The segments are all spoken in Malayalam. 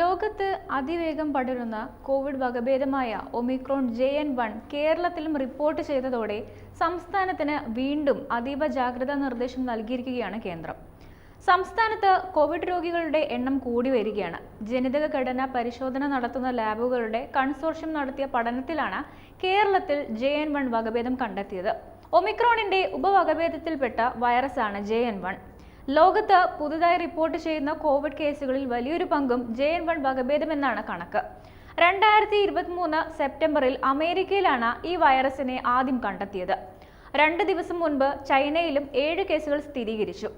ലോകത്ത് അതിവേഗം പടരുന്ന കോവിഡ് വകഭേദമായ ഒമിക്രോൺ ജെ എൻ വൺ കേരളത്തിലും റിപ്പോർട്ട് ചെയ്തതോടെ സംസ്ഥാനത്തിന് വീണ്ടും അതീവ ജാഗ്രതാ നിർദ്ദേശം നൽകിയിരിക്കുകയാണ് കേന്ദ്രം. സംസ്ഥാനത്ത് കോവിഡ് രോഗികളുടെ എണ്ണം കൂടി വരികയാണ്. ജനിതക ഘടന പരിശോധന നടത്തുന്ന ലാബുകളുടെ കൺസോർഷ്യം നടത്തിയ പഠനത്തിലാണ് കേരളത്തിൽ ജെ എൻ വൺ വകഭേദം കണ്ടെത്തിയത്. ഒമിക്രോണിന്റെ ഉപവകഭേദത്തിൽപ്പെട്ട വൈറസാണ് ജെ എൻ വൺ. ലോകത്ത് പുതുതായി റിപ്പോർട്ട് ചെയ്യുന്ന കോവിഡ് കേസുകളിൽ വലിയൊരു പങ്കും ജെ എൻ വൺ വകഭേദമെന്നാണ് കണക്ക്. രണ്ടായിരത്തി ഇരുപത്തിമൂന്ന് സെപ്റ്റംബറിൽ അമേരിക്കയിലാണ് ഈ വൈറസിനെ ആദ്യം കണ്ടെത്തിയത്. രണ്ട് ദിവസം മുൻപ് ചൈനയിലും ഏഴ് കേസുകൾ സ്ഥിരീകരിച്ചു.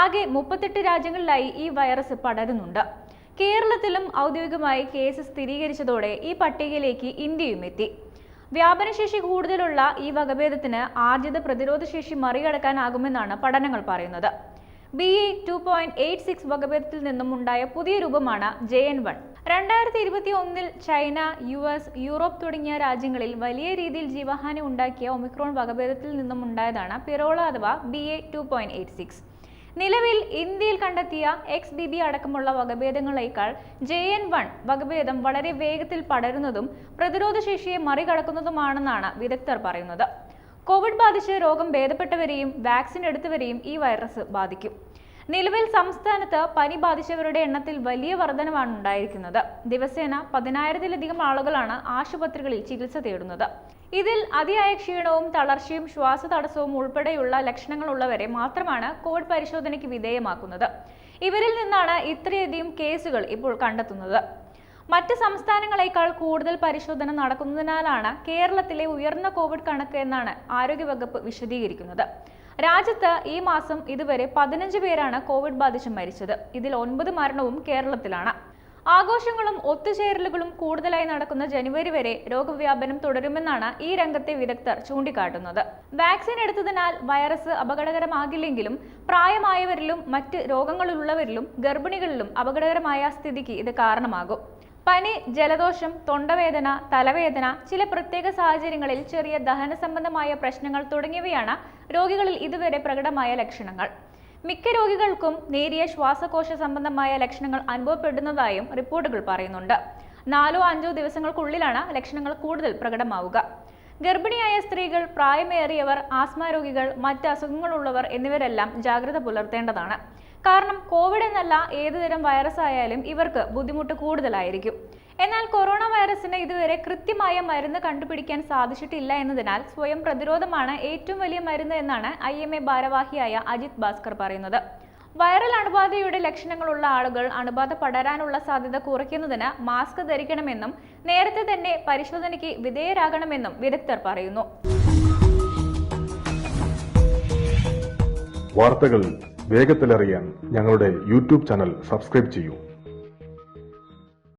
ആകെ മുപ്പത്തെട്ട് രാജ്യങ്ങളിലായി ഈ വൈറസ് പടരുന്നുണ്ട്. കേരളത്തിലും ഔദ്യോഗികമായി കേസ് സ്ഥിരീകരിച്ചതോടെ ഈ പട്ടികയിലേക്ക് ഇന്ത്യയും എത്തി. വ്യാപനശേഷി കൂടുതലുള്ള ഈ വകഭേദത്തിന് ആദ്യത്തെ പ്രതിരോധശേഷി മറികടക്കാനാകുമെന്നാണ് പഠനങ്ങൾ പറയുന്നത്. B E two point eight six വകഭേദത്തിൽ നിന്നും ഉണ്ടായ പുതിയ രൂപമാണ് ജെ എൻ വൺ രണ്ടായിരത്തി ഇരുപത്തി ഒന്നിൽ ചൈന യു എസ് യൂറോപ്പ് തുടങ്ങിയ രാജ്യങ്ങളിൽ വലിയ രീതിയിൽ ജീവഹാനി ഉണ്ടാക്കിയ ഒമിക്രോൺ വകഭേദത്തിൽ നിന്നും ഉണ്ടായതാണ് പിറോള അഥവാ B A two point eight six നിലവിൽ ഇന്ത്യയിൽ കണ്ടെത്തിയ എക്സ് ബി ബി അടക്കമുള്ള വകഭേദങ്ങളേക്കാൾ ജെ എൻ വൺ വകഭേദം വളരെ വേഗത്തിൽ പടരുന്നതും പ്രതിരോധശേഷിയെ മറികടക്കുന്നതുമാണെന്നാണ് വിദഗ്ധർ പറയുന്നത്. കോവിഡ് ബാധിച്ച് രോഗം ഭേദപ്പെട്ടവരെയും വാക്സിൻ എടുത്തവരെയും ഈ വൈറസ് ബാധിക്കും. നിലവിൽ സംസ്ഥാനത്ത് പനി ബാധിച്ചവരുടെ എണ്ണത്തിൽ വലിയ വർധനമാണ് ഉണ്ടായിരിക്കുന്നത്. ദിവസേന പതിനായിരത്തിലധികം ആളുകളാണ് ആശുപത്രികളിൽ ചികിത്സ തേടുന്നത്. ഇതിൽ അതിയായ ക്ഷീണവും തളർച്ചയും ശ്വാസതടസ്സവും ഉൾപ്പെടെയുള്ള ലക്ഷണങ്ങളുള്ളവരെ മാത്രമാണ് കോവിഡ് പരിശോധനയ്ക്ക് വിധേയമാക്കുന്നത്. ഇവരിൽ നിന്നാണ് ഇത്രയധികം കേസുകൾ ഇപ്പോൾ കണ്ടെത്തുന്നത്. മറ്റ് സംസ്ഥാനങ്ങളെക്കാൾ കൂടുതൽ പരിശോധന നടക്കുന്നതിനാലാണ് കേരളത്തിലെ ഉയർന്ന കോവിഡ് കണക്ക് എന്നാണ് ആരോഗ്യവകുപ്പ് വിശദീകരിക്കുന്നത്. രാജ്യത്ത് ഈ മാസം ഇതുവരെ പതിനഞ്ച് പേരാണ് കോവിഡ് ബാധിച്ച് മരിച്ചത്. ഇതിൽ ഒൻപത് മരണവും കേരളത്തിലാണ്. ആഘോഷങ്ങളും ഒത്തുചേരലുകളും കൂടുതലായി നടക്കുന്ന ജനുവരി വരെ രോഗവ്യാപനം തുടരുമെന്നാണ് ഈ രംഗത്തെ വിദഗ്ധർ ചൂണ്ടിക്കാട്ടുന്നത്. വാക്സിൻ എടുത്തതിനാൽ വൈറസ് അപകടകരമാകില്ലെങ്കിലും പ്രായമായവരിലും മറ്റ് രോഗങ്ങളുള്ളവരിലും ഗർഭിണികളിലും അപകടകരമായ സ്ഥിതിക്ക് ഇത് കാരണമാകും. പനി ജലദോഷം തൊണ്ടവേദന തലവേദന ചില പ്രത്യേക സാഹചര്യങ്ങളിൽ ചെറിയ ദഹന സംബന്ധമായ പ്രശ്നങ്ങൾ തുടങ്ങിയവയാണ് രോഗികളിൽ ഇതുവരെ പ്രകടമായ ലക്ഷണങ്ങൾ. മിക്ക രോഗികൾക്കും നേരിയ ശ്വാസകോശ സംബന്ധമായ ലക്ഷണങ്ങൾ അനുഭവപ്പെടുന്നതായും റിപ്പോർട്ടുകൾ പറയുന്നുണ്ട്. നാലോ അഞ്ചോ ദിവസങ്ങൾക്കുള്ളിലാണ് ലക്ഷണങ്ങൾ കൂടുതൽ പ്രകടമാവുക. ഗർഭിണിയായ സ്ത്രീകൾ പ്രായമേറിയവർ ആസ്മ രോഗികൾ മറ്റ് അസുഖങ്ങളുള്ളവർ എന്നിവരെല്ലാം ജാഗ്രത പുലർത്തേണ്ടതാണ്. കാരണം കോവിഡ് എന്നല്ല ഏതുതരം വൈറസ് ആയാലും ഇവർക്ക് ബുദ്ധിമുട്ട് കൂടുതലായിരിക്കും. എന്നാൽ കൊറോണ വൈറസിന് ഇതുവരെ കൃത്യമായ മരുന്ന് കണ്ടുപിടിക്കാൻ സാധിച്ചിട്ടില്ല എന്നതിനാൽ സ്വയം പ്രതിരോധമാണ് ഏറ്റവും വലിയ മരുന്ന് എന്നാണ് ഐ ഭാരവാഹിയായ അജിത് ഭാസ്കർ പറയുന്നത്. വൈറൽ അണുബാധയുടെ ലക്ഷണങ്ങളുള്ള ആളുകൾ അണുബാധ പടരാനുള്ള സാധ്യത കുറയ്ക്കുന്നതിന് മാസ്ക് ധരിക്കണമെന്നും നേരത്തെ തന്നെ പരിശോധനയ്ക്ക് വിധേയരാകണമെന്നും വിദഗ്ധർ പറയുന്നു. വാർത്തകൾ വേഗത്തിലറിയാൻ ഞങ്ങളുടെ യൂട്യൂബ് ചാനൽ സബ്സ്ക്രൈബ് ചെയ്യൂ.